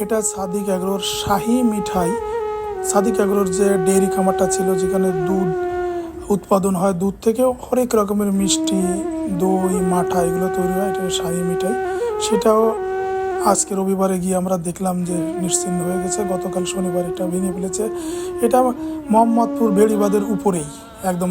এটা সাদিক এগ্রোর শাহি মিঠাই। সাদিক এগ্রোর যে ডেয়ারি খামারটা ছিল, যেখানে দুধ উৎপাদন হয়, দুধ থেকে হরেক রকমের মিষ্টি, দই, মাঠা এগুলো তৈরি হয়, এটা শাহি মিঠাই। সেটাও আজকে রবিবারে গিয়ে আমরা দেখলাম যে নিশ্চিন্ন হয়ে গেছে। গতকাল শনিবার এটা ভেঙে ফেলেছে। এটা মোহাম্মদপুর বেড়িবাদের উপরেই, একদম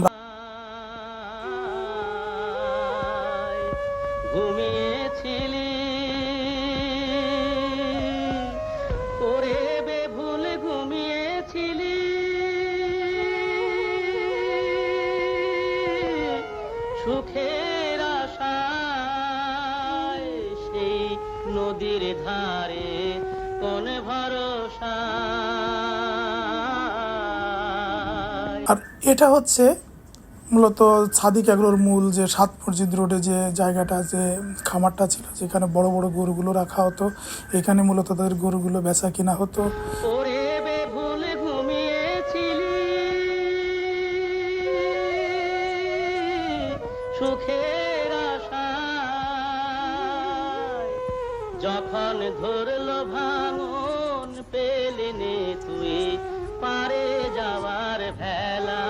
সুখের আশায় সেই নদীর ধারে কোন ভরসা আর এটা হচ্ছে মূলত সাদিক এগ্রোর মূল যে সাত মসজিদ রোডে যে জায়গাটা যে খামারটা ছিল যেখানে বড় বড় গরুগুলো রাখা হতো এখানে মূলত তাদের গরুগুলো বেচা কিনা হতো। যখন ধরল ভাঙন পেলেনে তুই পারে যাওয়ার ভেলা।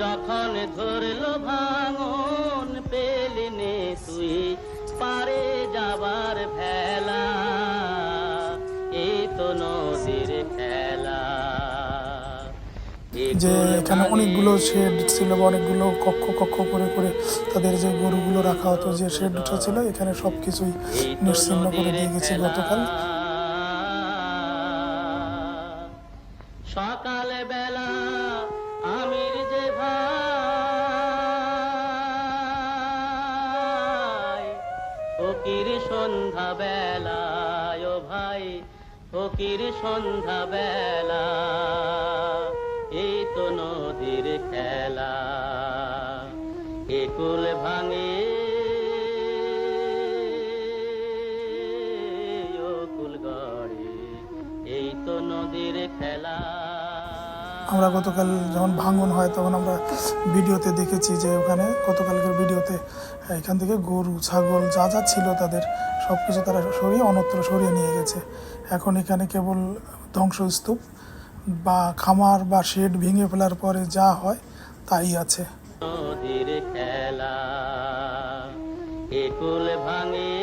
যখন ধরল ভাঙন পেলেনে তুই পারে যে এখানে অনেকগুলো শেড ছিল বা অনেকগুলো কক্ষ কক্ষ করে করে তাদের যে গরুগুলো রাখা হতো, যে শেডটা ছিল, এখানে সব কিছুই নিশ্চিন্ন করে দিয়ে গেছে গতকাল। বেলা যে ভাই, ফকির সন্ধ্যা ভাই সন্ধ্যা বেলা নদীর খেলা। একুল ভাঙে এই তো খেলা। আমরা গতকাল যখন ভাঙন হয়, তখন আমরা ভিডিওতে দেখেছি যে ওখানে গতকালকের ভিডিওতে এখান থেকে গরু, ছাগল যা যা ছিল তাদের সব কিছু তারা সরিয়ে, অন্যত্র সরিয়ে নিয়ে গেছে। এখন এখানে কেবল ধ্বংসস্তূপ বা খামার বা শেড ভেঙে ফেলার পরে যা হয় তাই আছে। নদীর খেলা ভাঙে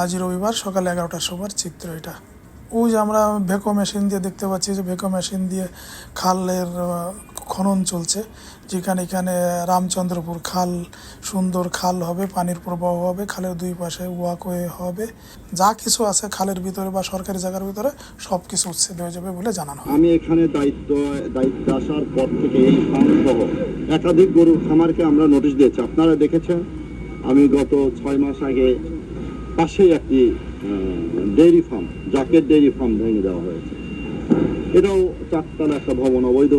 আজ রবিবার সকাল এগারোটার সময় চিত্র এটা। ওই যে আমরা ভেকো মেশিন দিয়ে দেখতে পাচ্ছি যে ভেকো মেশিন দিয়ে খালের খনন চলছে। যেখানে এখানে রামচন্দ্রপুর খাল, সুন্দর খাল হবে, পানির প্রবাহ হবে, খালের দুই পাশে ওয়াকওয়ে হবে। যা কিছু আছে খালের ভিতরে বা সরকারি জায়গার ভিতরে সব কিছু উচ্ছেদ হয়ে যাবে বলে জানানো আমি এখানে দায়িত্ব দায়িত্ব আসার পর থেকে এই একাধিক গরুর খামারকে আমরা নোটিশ দিয়েছি। আপনারা দেখেছেন, আমি গত ছয় মাস আগে পাশেই একটি dairy farm Zaker dairy farm ভেঙে দেওয়া হয়েছে। এটাও চারতলা একটা ভবন, অবৈধ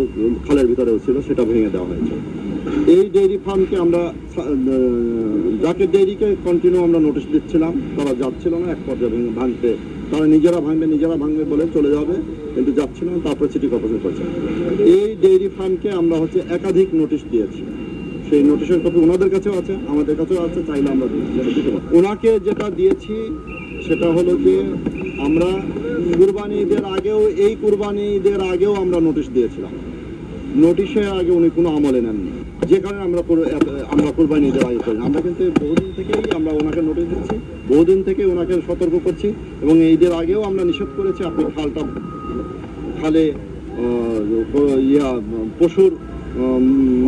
খালের ভিতরেও ছিল, সেটা ভেঙে দেওয়া হয়েছে। এই ডেইরি ফার্মকে আমরা জাকের ডেইরিকে কন্টিনিউ আমরা নোটিশ দিচ্ছিলাম, তারা যাচ্ছিল না, এক পর্যায়ে ভেঙে, ভাঙতে, তারা নিজেরা ভাঙবে নিজেরা ভাঙবে বলে চলে যাবে, কিন্তু যাচ্ছিল না, তারপরে সিটি কর্পোরেশন করছে। এই ডেইরি ফার্মকে আমরা হচ্ছে একাধিক নোটিশ দিয়েছি। সেই নোটিশের কপি ওনাদের কাছেও আছে, আমাদের কাছেও আছে, চাইলে আমরা ওনাকে যেটা দিয়েছি, সেটা হলো যে আমরা কুরবানি ঈদের আগেও, এই কুরবানি ঈদের আগেও আমরা নোটিশ দিয়েছিলাম। নোটিশে আগে উনি কোনো আমলে নেননি। যে কারণে আমরা আমরা কুরবানি ঈদের আগে করি আমরা কিন্তু বহুদিন থেকেই আমরা ওনাকে নোটিশ দিচ্ছি, বহুদিন থেকে ওনাকে সতর্ক করছি এবং ঈদের আগেও আমরা নিষেধ করেছি, আপনি খালটা, খালে ইয়া, পশুর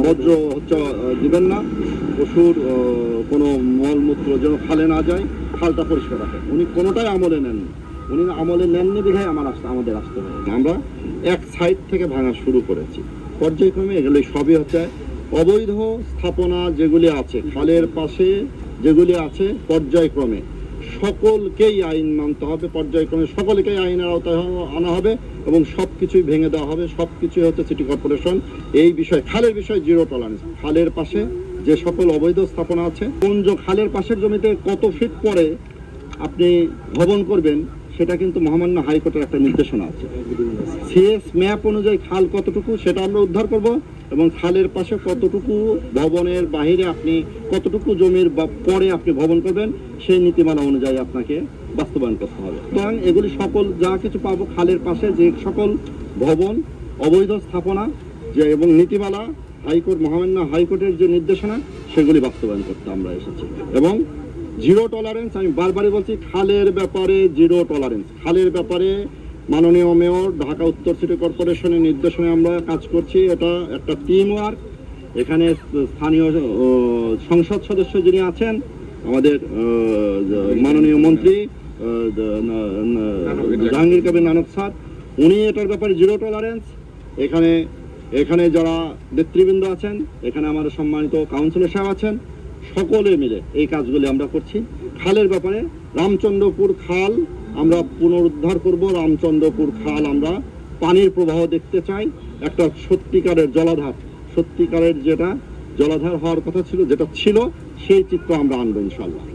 বজ্র হচ্ছে দিবেন না। পশুর কোনো মলমূত্র যেন খালে না যায় খালটা পরিষ্কার রাখে। উনি কোনোটাই আমলে নেন উনি আমলে নেননি বিধায় আমার আসতে আমাদের আসতে হয় আমরা এক সাইড থেকে ভাঙা শুরু করেছি। পর্যায়ক্রমে এগুলো সবই হচ্ছে অবৈধ স্থাপনা যেগুলি আছে, খালের পাশে যেগুলি আছে, পর্যায়ক্রমে। সকলকেই আইন মানতে হবে, পর্যায়ক্রমে সকলকেই আইনের আওতায় আনা হবে। এবং সব কিছুই ভেঙে দেওয়া হবে সব কিছুই হচ্ছে সিটি কর্পোরেশন এই বিষয়ে, খালের বিষয়ে জিরো টলারেন্স খালের পাশে যে সকল অবৈধ স্থাপনা আছে, কোন খালের পাশের জমিতে কত ফিট পরে আপনি ভবন করবেন সেটা কিন্তু মহামান্য হাইকোর্টের একটা নির্দেশনা আছে। সিএস ম্যাপ অনুযায়ী খাল কতটুকু সেটা আমরা উদ্ধার করব এবং খালের পাশে কতটুকু ভবনের বাহিরে আপনি কতটুকু জমির বা পরে আপনি ভবন করবেন, সেই নীতিমালা অনুযায়ী আপনাকে বাস্তবায়ন করতে হবে। সুতরাং এগুলি সকল যা কিছু পাবো খালের পাশে যে সকল ভবন, অবৈধ স্থাপনা যে এবং নীতিমালা, হাইকোর্ট, মহামান্য হাইকোর্টের যে নির্দেশনা, সেগুলি বাস্তবায়ন করতে আমরা এসেছি। এবং জিরো টলারেন্স আমি বারবারই বলছি, খালের ব্যাপারে জিরো টলারেন্স খালের ব্যাপারে মাননীয় মেয়র, ঢাকা উত্তর সিটি কর্পোরেশনের নির্দেশনে আমরা কাজ করছি। এটা একটা টিম ওয়ার্ক এখানে স্থানীয় সংসদ সদস্য যিনি আছেন, আমাদের মাননীয় মন্ত্রী জাহাঙ্গীর কবির নানক স্যার, উনি এটার ব্যাপারে জিরো টলারেন্স এখানে এখানে যারা নেতৃবৃন্দ আছেন, এখানে আমাদের সম্মানিত কাউন্সিলর সাহেব আছেন সকলে মিলে এই কাজগুলি আমরা করছি। খালের ব্যাপারে রামচন্দ্রপুর খাল আমরা পুনরুদ্ধার করব। রামচন্দ্রপুর খাল আমরা পানির প্রবাহ দেখতে চাই। একটা সত্যিকারের জলাধার, সত্যিকারের যেটা জলাধার হওয়ার কথা ছিল, যেটা ছিল, সেই চিত্র আমরা আনব ইনশাল্লাহ